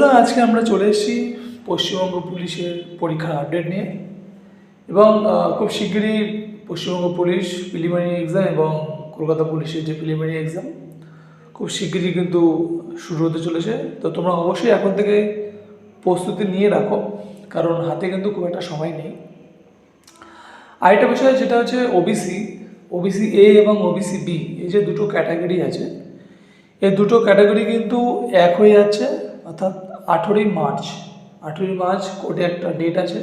বন্ধুরা, আজকে আমরা চলে এসেছি পশ্চিমবঙ্গ পুলিশের পরীক্ষার আপডেট নিয়ে এবং খুব শিগগিরই পশ্চিমবঙ্গ পুলিশ প্রিলিমিনারি এক্সাম এবং কলকাতা পুলিশের যে প্রিলিমিনারি এক্সাম খুব শিগগিরই কিন্তু শুরু হতে চলেছে। তো তোমরা অবশ্যই এখন থেকে প্রস্তুতি নিয়ে রাখো, কারণ হাতে কিন্তু খুব একটা সময় নেই। আরেকটা বিষয় যেটা হচ্ছে ওবিসি ওবিসি এ এবং ওবিসি বি এই যে দুটো ক্যাটাগরি আছে, এই দুটো ক্যাটাগরি কিন্তু এক হয়ে যাচ্ছে, অর্থাৎ আঠেরোই মার্চ আঠেরোই মার্চ কোর্টে একটা ডেট আছে।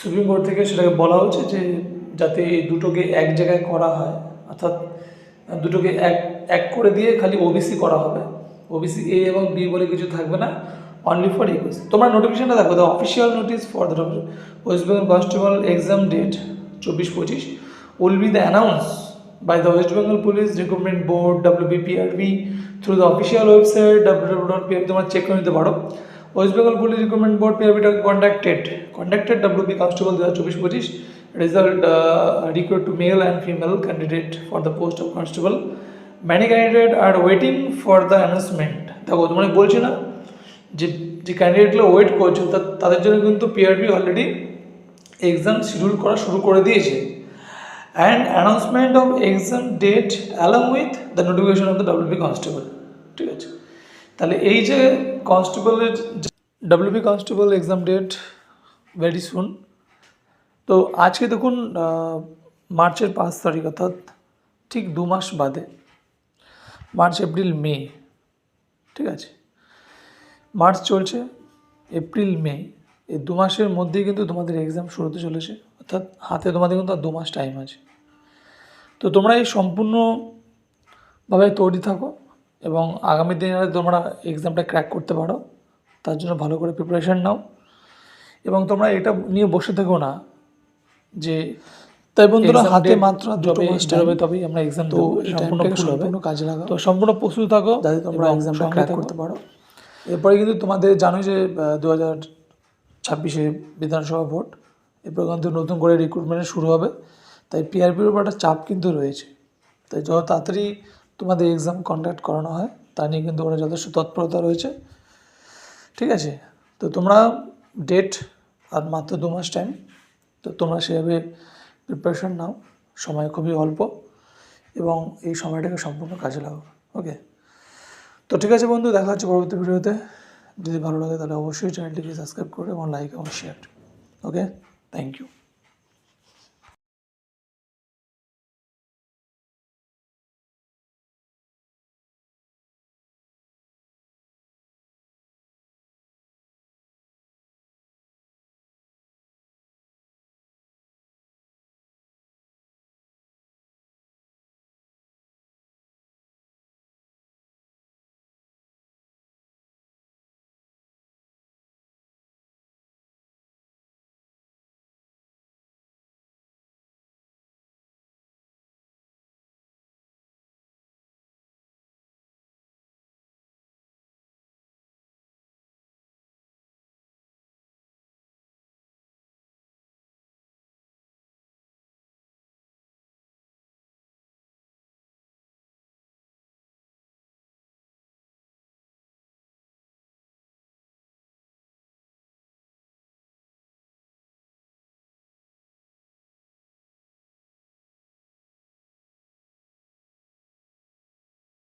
সুপ্রিম কোর্ট থেকে সেটাকে বলা হচ্ছে যে যাতে এই দুটোকে এক জায়গায় করা হয়, অর্থাৎ দুটোকে এক এক করে দিয়ে খালি ওবিসি করা হবে। ওবিসি এ এবং বি বলে কিছু থাকবে না অনলি ফর ইকুইস তোমরা নোটিফিকেশনটা দেখো the official notice for the West Bengal constable exam date চব্বিশ পঁচিশ will be the announce by the West Bengal Police Recruitment Board WBPRB through the official website www.prb তোমরা চেক করে নিতে পারো। West Bengal police recruitment board পিআরবিটা conducted conducted WB constable দু হাজার চব্বিশ পঁচিশ। Result recruit to male and female candidate for the post of constable many candidate are waiting for the announcement দেখো তোমাকে বলছি না যে যে ক্যান্ডিডেটগুলো ওয়েট করছে তাদের জন্য কিন্তু পিআরবি অলরেডি এক্সাম শিডিউল করা শুরু করে দিয়েছে। And announcement of exam date along with the notification of the WB constable ঠিক আছে? তাহলে এই যে কনস্টেবলের WB constable exam date very soon তো আজকে দেখুন মার্চের পাঁচ তারিখ অর্থাৎ ঠিক দু মাস বাদে, মার্চ, এপ্রিল, মে, ঠিক আছে? মার্চ চলছে, এপ্রিল, মে, এই দু মাসের মধ্যেই কিন্তু তোমাদের এক্সাম শুরু হতে চলেছে, অর্থাৎ হাতে তোমাদের কিন্তু আর দু মাস টাইম আছে। তো তোমরা এই সম্পূর্ণভাবে তৈরি থাকো। এবং আগামী দিনে তোমরা এক্সামটা ক্র্যাক করতে পারো। তার জন্য ভালো করে প্রিপারেশান নাও। এবং তোমরা এটা নিয়ে বসে থেকো না যে তাই বন্ধুরা হাতে মাত্র যবে হবে তবেই আমরা এক্সাম তো সম্পূর্ণ হবে। সম্পূর্ণ কাজে লাগাও। তো সম্পূর্ণ প্রস্তুত থাকো যাতে তোমরা এক্সামটা ক্র্যাক করতে পারো। এরপরে কিন্তু তোমাদের জানোই যে দু হাজার ছাব্বিশে বিধানসভা ভোট। এরপর কিন্তু নতুন করে রিক্রুটমেন্ট শুরু হবে। তাই পিআরপির উপর একটা চাপ কিন্তু রয়েছে। তাই যত তাড়াতাড়ি তোমাদের এক্সাম কন্ডাক্ট করানো হয়, তা নিয়ে কিন্তু ওরা যথেষ্ট তৎপরতা রয়েছে। ঠিক আছে? তো তোমরা ডেট আর মাত্র দু মাস টাইম তো তোমরা সেভাবে প্রিপারেশন নাও। সময় খুবই অল্প এবং এই সময়টাকে সম্পূর্ণ কাজে লাগাও। ওকে তো ঠিক আছে বন্ধু, দেখা হচ্ছে পরবর্তী ভিডিওতে। যদি ভালো লাগে তাহলে অবশ্যই চ্যানেলটিকে সাবস্ক্রাইব করে এবং লাইক এবং শেয়ার ওকে থ্যাংক ইউ